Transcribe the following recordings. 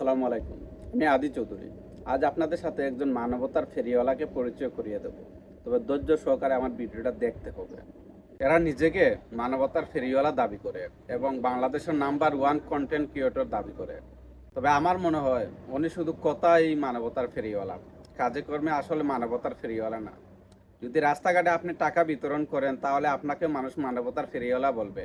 আসসালামু আলাইকুম। আমি আদি চৌধুরী। আজ আপনাদের সাথে একজন মানবতার ফেরিওয়ালাকে পরিচয় করিয়ে দেব। তবে ধৈর্য সহকারে আমার ভিডিওটা দেখতে হবে। এরা নিজেকে মানবতার ফেরিওয়ালা দাবি করে এবং বাংলাদেশের নাম্বার ওয়ান কন্টেন্ট ক্রিয়েটর দাবি করে। তবে আমার মনে হয়, উনি শুধু কথাই মানবতার ফেরিওয়ালা। কাজে কর্মে আসলে মানবতার ফেরিওয়ালা না। যদি রাস্তাঘাটে আপনি টাকা বিতরণ করেন, তাহলে আপনাকে মানুষ মানবতার ফেরিওয়ালা বলবে।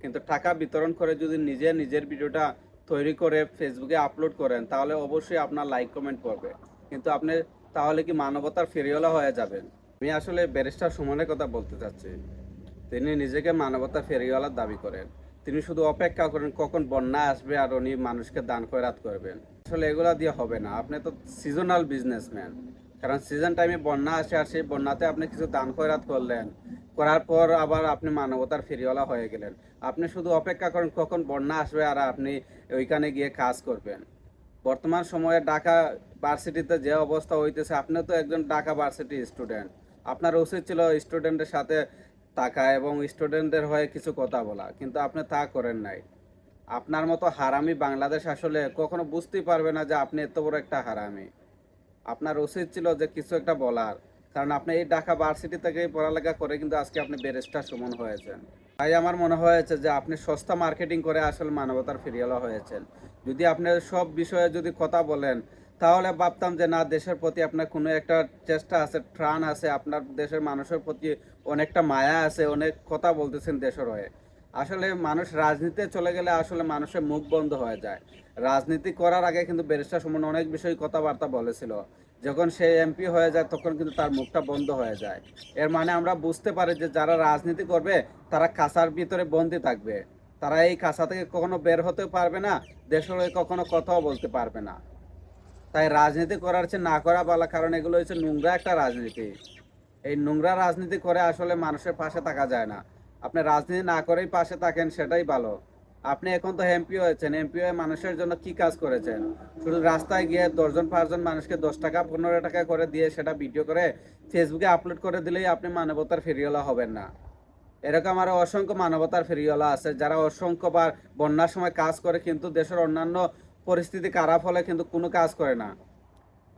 কিন্তু টাকা বিতরণ করে যদি নিজে নিজের ভিডিওটা তৈরি করে ফেসবুকে আপলোড করেন, তাহলে অবশ্যই আপনার লাইক কমেন্ট পড়বে। কিন্তু আপনি তাহলে কি মানবতার ফেরিওয়ালা হয়ে যাবেন? আমি আসলে ব্যারিস্টার সুমনের কথা বলতে চাচ্ছি। তিনি নিজেকে মানবতার ফেরিওয়ালার দাবি করেন। তিনি শুধু অপেক্ষা করেন কখন বন্যা আসবে আর উনি মানুষকে দান খয়রাত করবেন। আসলে এগুলা দিয়ে হবে না। আপনি তো সিজনাল বিজনেসম্যান কারণ সিজন টাইমে বন্যা আসে আর সেই বন্যাতে আপনি কিছু দান খয়রাত করলেন। করার পর আবার আপনি মানবতার ফেরিওয়ালা হয়ে গেলেন। আপনি শুধু অপেক্ষা করেন কখন বন্যা আসবে আর আপনি ওইখানে গিয়ে কাজ করবেন। বর্তমান সময়ে ঢাকা ভার্সিটিতে যে অবস্থা হইতেছে আপনি তো একজন ঢাকা ভার্সিটি স্টুডেন্ট। আপনার উচিত ছিল স্টুডেন্টের সাথে থাকা এবং স্টুডেন্টদের হয়ে কিছু কথা বলা, কিন্তু আপনি তা করেন নাই। আপনার মতো হারামি বাংলাদেশ আসলে কখনো বুঝতেই পারবে না যে আপনি এত বড় একটা হারামি। আপনার উচিত ছিল যে কিছু একটা বলার কারণ আপনি এই ঢাকা ভার্সিটি থেকে পড়ালেখা করে কিন্তু আজকে আপনি বেরেস্টার সমান হয়েছেন। তাই আমার মনে হয়েছে যে আপনি সস্তা মার্কেটিং করে আসলে মানবতার ফিরিয়ালা হয়েছেন। যদি আপনি সব বিষয়ে যদি কথা বলেন, তাহলে ভাবতাম যে না, দেশের প্রতি আপনার কোনো একটা চেষ্টা আছে ট্রাণ আছে, আপনার দেশের মানুষের প্রতি অনেকটা মায়া আছে, অনেক কথা বলতেছেন দেশের হয়ে। আসলে মানুষ রাজনীতিতে চলে গেলে আসলে মানুষের মুখ বন্ধ হয়ে যায়। রাজনীতি করার আগে কিন্তু ব্যারিস্টার সুমন অনেক বিষয়ে কথাবার্তা বলেছিল। যখন সে এমপি হয়ে যায়, তখন কিন্তু তার মুখটা বন্ধ হয়ে যায়। এর মানে আমরা বুঝতে পারি যে যারা রাজনীতি করবে, তারা কাঁচার ভিতরে বন্দি থাকবে। তারা এই কাঁচা থেকে কখনো বের হতে পারবে না, দেশের হয়ে কখনো কথাও বলতে পারবে না। তাই রাজনীতি করার চেয়ে না করা বলা কারণ এগুলো হচ্ছে নোংরা একটা রাজনীতি। এই নোংরা রাজনীতি করে আসলে মানুষের পাশে থাকা যায় না। আপনি রাজনীতি না করেই পাশে থাকেন, সেটাই ভালো। আপনি এখন তো এমপি হয়েছেন। এমপি হয়ে মানুষের জন্য কি কাজ করেছেন? শুধু রাস্তায় গিয়ে দশজন, পাঁচজন মানুষকে দশ টাকা, পনেরো টাকা করে দিয়ে সেটা ভিডিও করে ফেসবুকে আপলোড করে দিলেই আপনি মানবতার ফেরিওয়ালা হবেন না। এরকম আরও অসংখ্য মানবতার ফেরিওয়ালা আছে, যারা অসংখ্যবার বন্যার সময় কাজ করে কিন্তু দেশের অন্যান্য পরিস্থিতি খারাপ হলে কিন্তু কোনো কাজ করে না।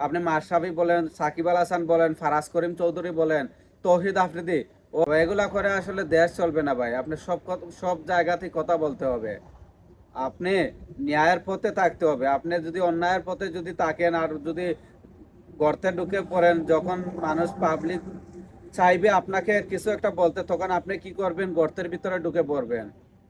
আপনি মাসাবি বলেন, সাকিব আল হাসান বলেন, ফারাজ করিম চৌধুরী বলেন, তৌহিদ আফ্রিদি ও, এগুলা করে আসলে দেশ চলবে না ভাই। আপনি সব সব জায়গাতেই কথা বলতে হবে। আপনি ন্যায়ের পথে থাকতে হবে। আপনি যদি অন্যায়ের পথে যদি থাকেন আর যদি গর্তে ঢুকে পড়েন, যখন মানুষ পাবলিক চাইবে আপনাকে কিছু একটা বলতে, তখন আপনি কি করবেন? গর্তের ভিতরে ঢুকে পড়বেন।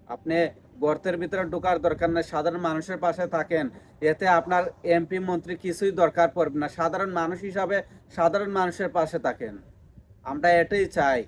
আপনি গর্তের ভিতরে ঢোকার দরকার নেই। সাধারণ মানুষের পাশে থাকেন। এতে আপনার এমপি মন্ত্রী কিছুই দরকার পড়বে না। সাধারণ মানুষ হিসাবে সাধারণ মানুষের পাশে থাকেন। আমরা এটাই চাই।